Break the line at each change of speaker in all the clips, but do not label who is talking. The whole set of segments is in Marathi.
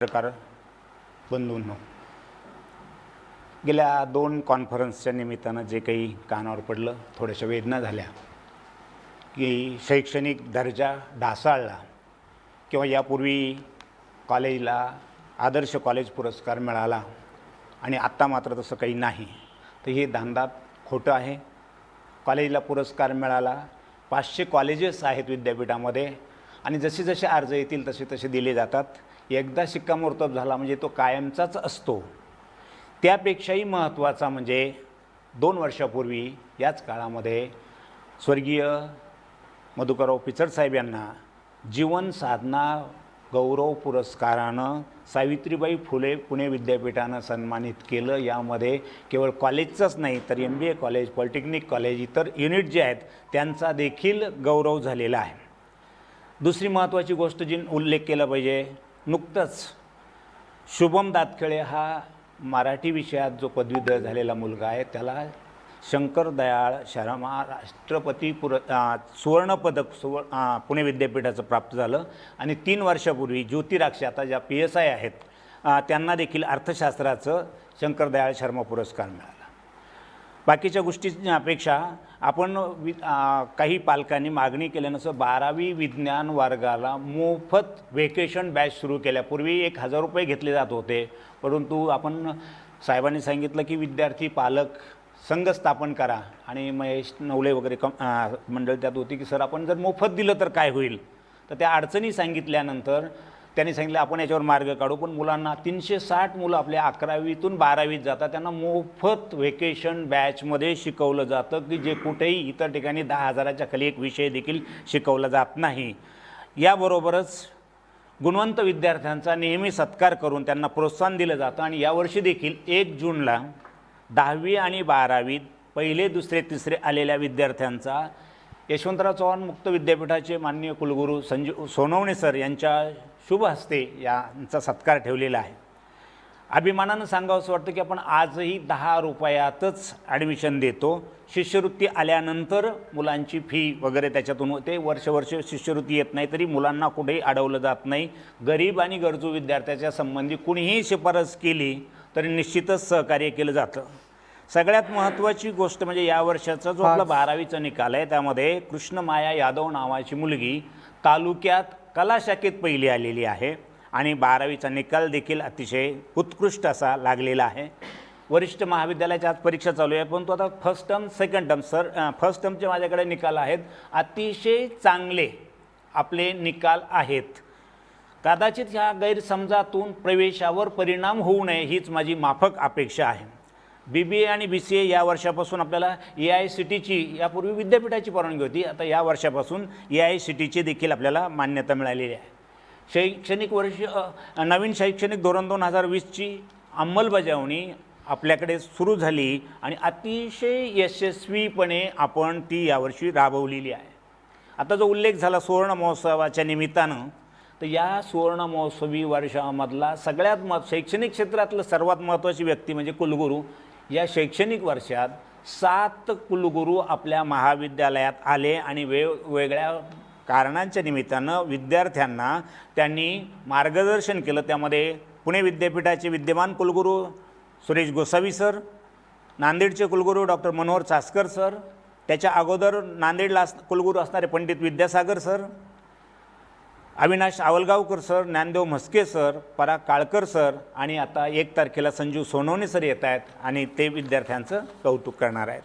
प्रकार बंधूंनो गेल्या दोन कॉन्फरन्सच्या निमित्तानं जे काही कानावर पडलं थोड्याशा वेदना झाल्या की शैक्षणिक दर्जा ढासाळला किंवा यापूर्वी कॉलेजला आदर्श कॉलेज पुरस्कार मिळाला आणि आत्ता मात्र तसं काही नाही. तर हे धांदात खोटं आहे. कॉलेजला पुरस्कार मिळाला पाचशे कॉलेजेस आहेत विद्यापीठामध्ये आणि जसे जसे अर्ज येतील तसे तसे दिले जातात. एकदा शिक्कामोर्तब झाला म्हणजे तो कायमचाच असतो. त्यापेक्षाही महत्त्वाचा म्हणजे दोन वर्षापूर्वी याच काळामध्ये स्वर्गीय मधुकरराव पिचडसाहेब यांना जीवन साधना गौरव पुरस्कारानं सावित्रीबाई फुले पुणे विद्यापीठानं सन्मानित केलं. यामध्ये केवळ कॉलेजचंच नाही तर M B A college polytechnic college इतर युनिट जे आहेत त्यांचा देखील गौरव झालेला आहे. दुसरी महत्त्वाची गोष्ट जी उल्लेख केला पाहिजे नुकतंच शुभम दातखेळे हा मराठी विषयात जो पदवीधर झालेला मुलगा आहे त्याला शंकर दयाळ शर्मा राष्ट्रपती पुर सुवर्णपदक सुव पुणे विद्यापीठाचं प्राप्त झालं. आणि तीन वर्षापूर्वी ज्योतिराक्षी आता ज्या पी एस आय आहेत त्यांना देखील अर्थशास्त्राचं शंकर दयाळ शर्मा पुरस्कार मिळाला. बाकीच्या गोष्टींपेक्षा आपण वि काही पालकांनी मागणी केल्यानुसार बारावी विज्ञान वर्गाला मोफत वेकेशन बॅच सुरू केल्या. पूर्वी एक हजार रुपये घेतले जात होते परंतु आपण साहेबांनी सांगितलं की विद्यार्थी पालक संघ स्थापन करा. आणि महेश नवले वगैरे कम मंडळ त्यात होती की सर आपण जर मोफत दिलं तर काय होईल? तर त्या अडचणी सांगितल्यानंतर त्यांनी सांगितलं आपण याच्यावर मार्ग काढू. पण मुलांना तीनशे साठ मुलं आपल्या अकरावीतून बारावीत जातात. त्यांना मोफत व्हेकेशन बॅचमध्ये शिकवलं जातं की जे कुठेही इतर ठिकाणी दहा हजाराच्या खाली एक विषय देखील शिकवला जात नाही. याबरोबरच गुणवंत विद्यार्थ्यांचा नेहमी सत्कार करून त्यांना प्रोत्साहन दिलं जातं आणि यावर्षी देखील एक जूनला दहावी आणि बारावीत पहिले दुसरे तिसरे आलेल्या विद्यार्थ्यांचा यशवंतराव चव्हाण मुक्त विद्यापीठाचे माननीय कुलगुरू संजीव सोनवणे सर यांच्या शुभ हस्ते यांचा सत्कार ठेवलेला आहे. अभिमानानं सांगावंसं वाटतं की आपण आजही दहा रुपयातच ॲडमिशन देतो. शिष्यवृत्ती आल्यानंतर मुलांची फी वगैरे त्याच्यातून होते. वर्ष वर्ष शिष्यवृत्ती येत नाही तरी मुलांना कुठेही अडवलं जात नाही. गरीब आणि गरजू विद्यार्थ्याच्या संबंधी कुणीही शिफारस केली तरी निश्चितच सहकार्य केलं जातं. सगळ्यात महत्त्वाची गोष्ट म्हणजे या वर्षाचा जो आपला बारावीचा निकाल आहे त्यामध्ये कृष्णमाया यादव नावाची मुलगी तालुक्यात कला शाखेत पहिली आलेली आहे आणि बारावीचा निकाल देखील अतिशय उत्कृष्ट असा लागलेला आहे. वरिष्ठ महाविद्यालयाच्या आज परीक्षा चालू आहे परंतु आता first term second term sir first टर्मचे माझ्याकडे निकाल आहेत. अतिशय चांगले आपले निकाल आहेत. कदाचित ह्या गैरसमजातून प्रवेशावर परिणाम होऊ नये हीच माझी माफक अपेक्षा आहे. बी बी ए आणि बी सी ए या वर्षापासून आपल्याला ए आय सी टीची यापूर्वी विद्यापीठाची परवानगी होती. आता या वर्षापासून ए आय सी टीची देखील आपल्याला मान्यता मिळालेली आहे. शैक्षणिक वर्ष नवीन शैक्षणिक धोरण दोन हजार वीसची अंमलबजावणी आपल्याकडे सुरू झाली आणि अतिशय यशस्वीपणे आपण ती यावर्षी राबवलेली आहे. आता जो उल्लेख झाला सुवर्ण महोत्सवाच्या निमित्तानं तर या सुवर्ण महोत्सवी वर्षामधला सगळ्यात मह शैक्षणिक क्षेत्रातलं सर्वात महत्त्वाची व्यक्ती म्हणजे कुलगुरू या शैक्षणिक वर्षात सात कुलगुरू आपल्या महाविद्यालयात आले आणि वेगवेगळ्या कारणांच्या निमित्तानं विद्यार्थ्यांना त्यांनी मार्गदर्शन केलं. त्यामध्ये पुणे विद्यापीठाचे विद्यमान कुलगुरू सुरेश गोसावी सर नांदेडचे कुलगुरू डॉक्टर मनोहर चासकर सर त्याच्या अगोदर नांदेडला अस कुलगुरू असणारे Pandit Vidyasagar sir Avinash Awalgaonkar sir Dnyandev Mhaske sir Parag Kalkar sir आणि आता एक तारखेला संजीव सोनवणे सर येत आहेत आणि ते विद्यार्थ्यांचं कौतुक करणार आहेत.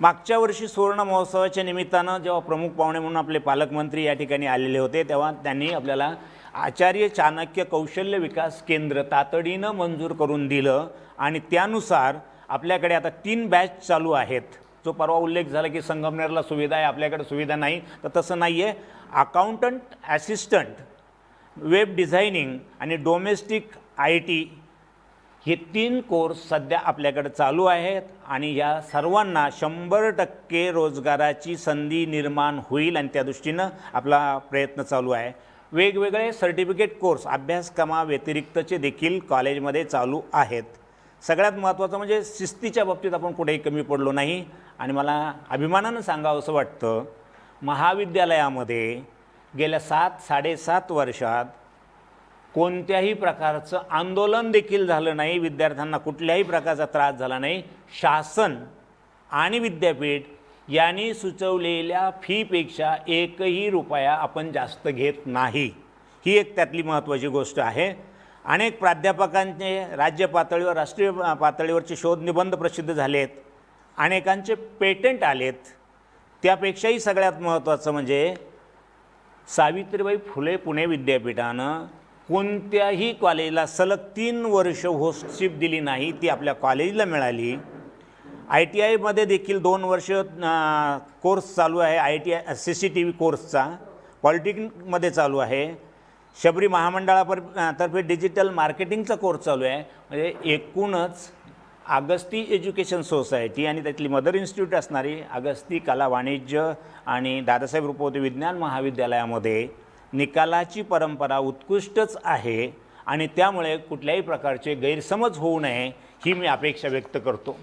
मागच्या वर्षी सुवर्ण महोत्सवाच्या निमित्तानं जेव्हा प्रमुख पाहुणे म्हणून आपले पालकमंत्री या ठिकाणी आलेले होते तेव्हा त्यांनी आपल्याला आचार्य चाणक्य कौशल्य विकास केंद्र तातडीनं मंजूर करून दिलं आणि त्यानुसार आपल्याकडे आता तीन बॅच चालू आहेत. जो परवा उल्लेख झाला की संगमनेरला सुविधा आहे आपल्याकडे सुविधा नाही तर तसं नाही आहे अकाउंटंट ॲसिस्टंट वेब डिझायनिंग आणि डोमेस्टिक आय टी हे तीन कोर्स सध्या आपल्याकडे चालू आहेत आणि या सर्वांना शंभर टक्के रोजगाराची संधी निर्माण होईल आणि त्या दृष्टीनं आपला प्रयत्न चालू आहे. वेगवेगळे सर्टिफिकेट कोर्स अभ्यासक्रमाव्यतिरिक्तचे देखील कॉलेजमध्ये चालू आहेत. सगळ्यात महत्त्वाचं म्हणजे शिस्तीच्या बाबतीत आपण कुठेही कमी पडलो नाही आणि मला अभिमानानं सांगावं असं वाटतं महाविद्यालयामध्ये गेल्या सात साडेसात वर्षात कोणत्याही प्रकारचं आंदोलन देखील झालं नाही विद्यार्थ्यांना कुठल्याही प्रकारचा त्रास झाला नाही. शासन आणि विद्यापीठ यांनी सुचवलेल्या फीपेक्षा एकही रुपया आपण जास्त घेत नाही. ही एक त्यातली महत्त्वाची गोष्ट आहे. अनेक प्राध्यापकांचे राज्य पातळीवर राष्ट्रीय पातळीवरचे शोध निबंध प्रसिद्ध झालेत. अनेकांचे पेटंट आलेत. त्यापेक्षाही सगळ्यात महत्त्वाचं म्हणजे सावित्रीबाई फुले पुणे विद्यापीठानं कोणत्याही कॉलेजला सलग तीन वर्ष होस्टशिप दिली नाही ती आपल्या कॉलेजला मिळाली. आय टी आयमध्ये देखील दोन वर्ष कोर्स चालू आहे. I T I C C T V कोर्सचा पॉलिटेक्निकमध्ये चालू आहे. शबरी महामंडळापर तर्फे डिजिटल मार्केटिंगचा कोर्स चालू आहे. म्हणजे एकूणच अगस्ती एज्युकेशन सोसायटी आणि त्यातली मदर इन्स्टिट्यूट असणारी अगस्ती कला वाणिज्य आणि दादासाहेब रुपवते विज्ञान महाविद्यालयामध्ये निकालाची परंपरा उत्कृष्टच आहे आणि त्यामुळे कुठल्याही प्रकारचे गैरसमज होऊ नये ही मी अपेक्षा व्यक्त करतो.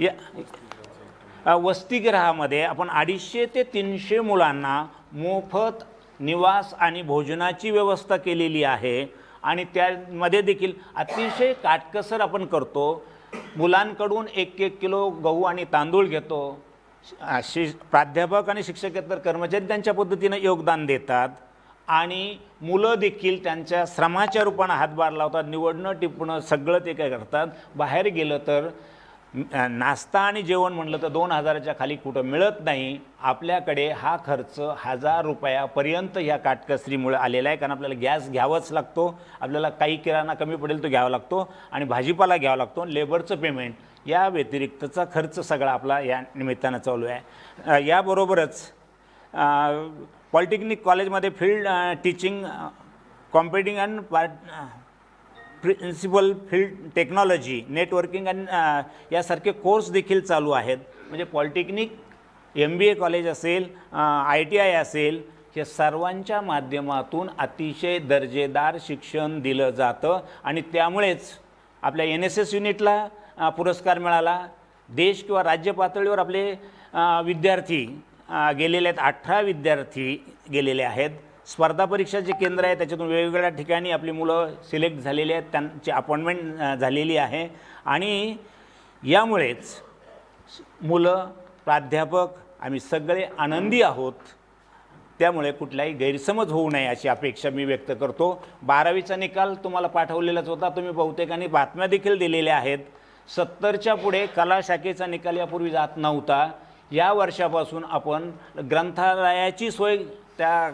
या वसतिगृहामध्ये आपण अडीचशे ते तीनशे मुलांना मोफत निवास आणि भोजनाची व्यवस्था केलेली आहे आणि त्यामध्ये देखील अतिशय काटकसर आपण करतो. मुलांकडून एक एक किलो गहू आणि तांदूळ घेतो. शि प्राध्यापक आणि शिक्षकेतर कर्मचारी त्यांच्या पद्धतीनं योगदान देतात. आणि मुलं देखील त्यांच्या श्रमाच्या रूपानं हातभार लावतात निवडणं टिपणं सगळं ते काय करतात. बाहेर गेलं तर नाश्ता आणि जेवण म्हटलं तर दोन हजाराच्या खाली कुठं मिळत नाही. आपल्याकडे हा खर्च हजार रुपयापर्यंत ह्या काटकसरीमुळे आलेला आहे. कारण आपल्याला गॅस घ्यावाच लागतो. आपल्याला काही किराणा कमी पडेल तो घ्यावा लागतो आणि भाजीपाला घ्यावा लागतो. लेबरचं पेमेंट या व्यतिरिक्तचा खर्च सगळा आपला या निमित्तानं चालू आहे. याबरोबरच पॉलिटेक्निक कॉलेजमध्ये field teaching competing and part principal field technology networking आणि यासारखे कोर्स देखील चालू आहेत. म्हणजे polytechnic M B A college असेल आय टी आय असेल हे सर्वांच्या माध्यमातून अतिशय दर्जेदार शिक्षण दिलं जातं. आणि त्यामुळेच आपल्या एन एस एस युनिटला पुरस्कार मिळाला. देश किंवा राज्य पातळीवर आपले uh, विद्यार्थी uh, गेलेले आहेत अठरा विद्यार्थी गेलेले आहेत. स्पर्धा परीक्षा जे केंद्र आहे त्याच्यातून वेगवेगळ्या ठिकाणी आपली मुलं सिलेक्ट झालेली आहेत त्यांची अपॉइंटमेंट झालेली आहे. आणि यामुळेच मुलं प्राध्यापक आम्ही सगळे आनंदी आहोत. त्यामुळे कुठलाही गैरसमज होऊ नये अशी अपेक्षा मी व्यक्त करतो. बारावीचा निकाल तुम्हाला पाठवलेलाच होता तुम्ही बहुतेकांनी बातम्या देखील दिलेल्या आहेत. सत्तरच्या पुढे कला शाखेचा निकाल यापूर्वी जात नव्हता. या वर्षापासून आपण ग्रंथालयाची सोय त्या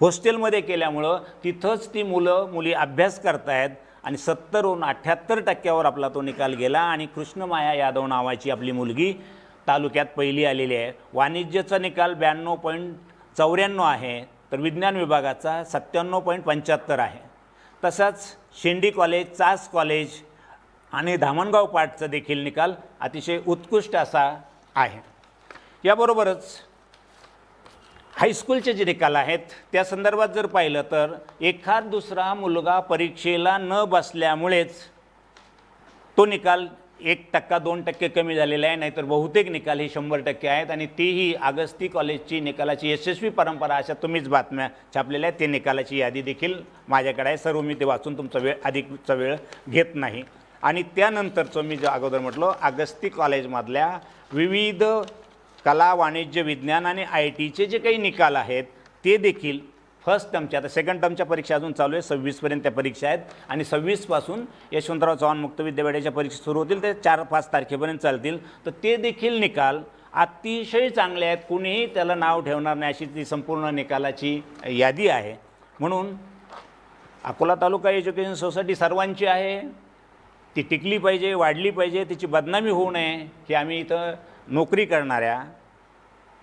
हॉस्टेलमध्ये केल्यामुळं तिथंच ती मुलं मुली अभ्यास करतायत आणि सत्तरहून अठ्ठ्याहत्तर टक्क्यावर आपला तो निकाल गेला आणि कृष्णमाया यादव नावाची आपली मुलगी तालुक्यात पहिली आलेली आहे. वाणिज्याचा निकाल ब्याण्णव पॉईंट चौऱ्याण्णव आहे तर विज्ञान विभागाचा सत्त्याण्णव पॉईंट पंच्याहत्तर आहे. तसंच शेंडी कॉलेज चास कॉलेज आणि धामणगाव पाटचा देखील निकाल अतिशय उत्कृष्ट असा आहे. याबरोबरच हायस्कूलचे जे निकाल आहेत त्या संदर्भात जर पाहिलं तर एखाद दुसरा मुलगा परीक्षेला न बसल्यामुळेच तो निकाल एक टक्का दोन टक्के कमी झालेला आहे नाहीतर बहुतेक निकाल हे शंभर टक्के आहेत आणि तीही अगस्ती कॉलेजची निकालाची यशस्वी परंपरा अशा तुम्हीच बातम्या छापलेल्या आहेत. ते निकालाची यादी देखील माझ्याकडे आहे. सर्व मी ते वाचून तुमचा वेळ अधिकचा वेळ घेत नाही. आणि त्यानंतरचं मी जे अगोदर म्हटलं अगस्ती कॉलेजमधल्या विविध कला वाणिज्य विज्ञान आणि आय टीचे जे काही निकाल आहेत ते देखील फर्स्ट टर्मच्या आता सेकंड टर्मच्या परीक्षा अजून चालू आहे सव्वीसपर्यंत त्या परीक्षा आहेत. आणि सव्वीसपासून यशवंतराव चव्हाण मुक्त विद्यापीठाच्या परीक्षा सुरू होतील. ते चार पाच तारखेपर्यंत चालतील. तर ते देखील निकाल अतिशय चांगले आहेत. कुणीही त्याला नाव ठेवणार नाही अशी ती संपूर्ण निकालाची यादी आहे. म्हणून अकोला तालुका एज्युकेशन सोसायटी सर्वांची आहे. ती टिकली पाहिजे वाढली पाहिजे तिची बदनामी होऊ नये हे आम्ही इथं नोकरी करणाऱ्या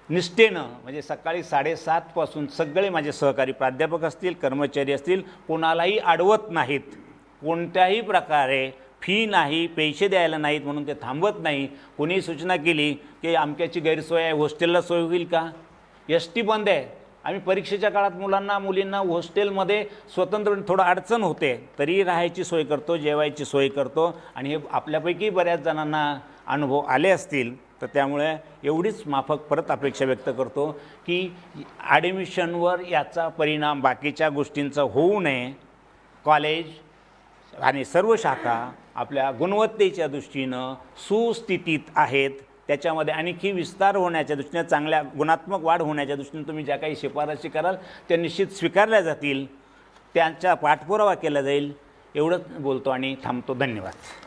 निष्ठेनं म्हणजे सकाळी साडेसातपासून सगळे माझे सहकारी प्राध्यापक असतील कर्मचारी असतील कोणालाही अडवत नाहीत. कोणत्याही प्रकारे फी नाही पैसे द्यायला नाहीत म्हणून ते थांबत नाही. कोणी सूचना केली की आमक्याची गैरसोय आहे हॉस्टेलला सोय होईल का? एस टी बंद आहे. आम्ही परीक्षेच्या काळात मुलांना मुलींना हॉस्टेलमध्ये स्वतंत्र थोडं अडचण होते. तरी राहायची सोय करतो जेवायची सोय करतो. आणि हे आपल्यापैकी बऱ्याच जणांना अनुभव आले असतील. तर त्यामुळे एवढीच माफक परत अपेक्षा व्यक्त करतो की ॲडमिशनवर याचा परिणाम बाकीच्या गोष्टींचा होऊ नये. कॉलेज आणि सर्व शाखा आपल्या गुणवत्तेच्या दृष्टीनं सुस्थितीत आहेत. त्याच्यामध्ये आणखी विस्तार होण्याच्या दृष्टीने चांगल्या गुणात्मक वाढ होण्याच्या दृष्टीनं तुम्ही ज्या काही शिफारशी कराल त्या निश्चित स्वीकारल्या जातील. त्यांचा पाठपुरावा केला जाईल. एवढंच बोलतो आणि थांबतो. धन्यवाद.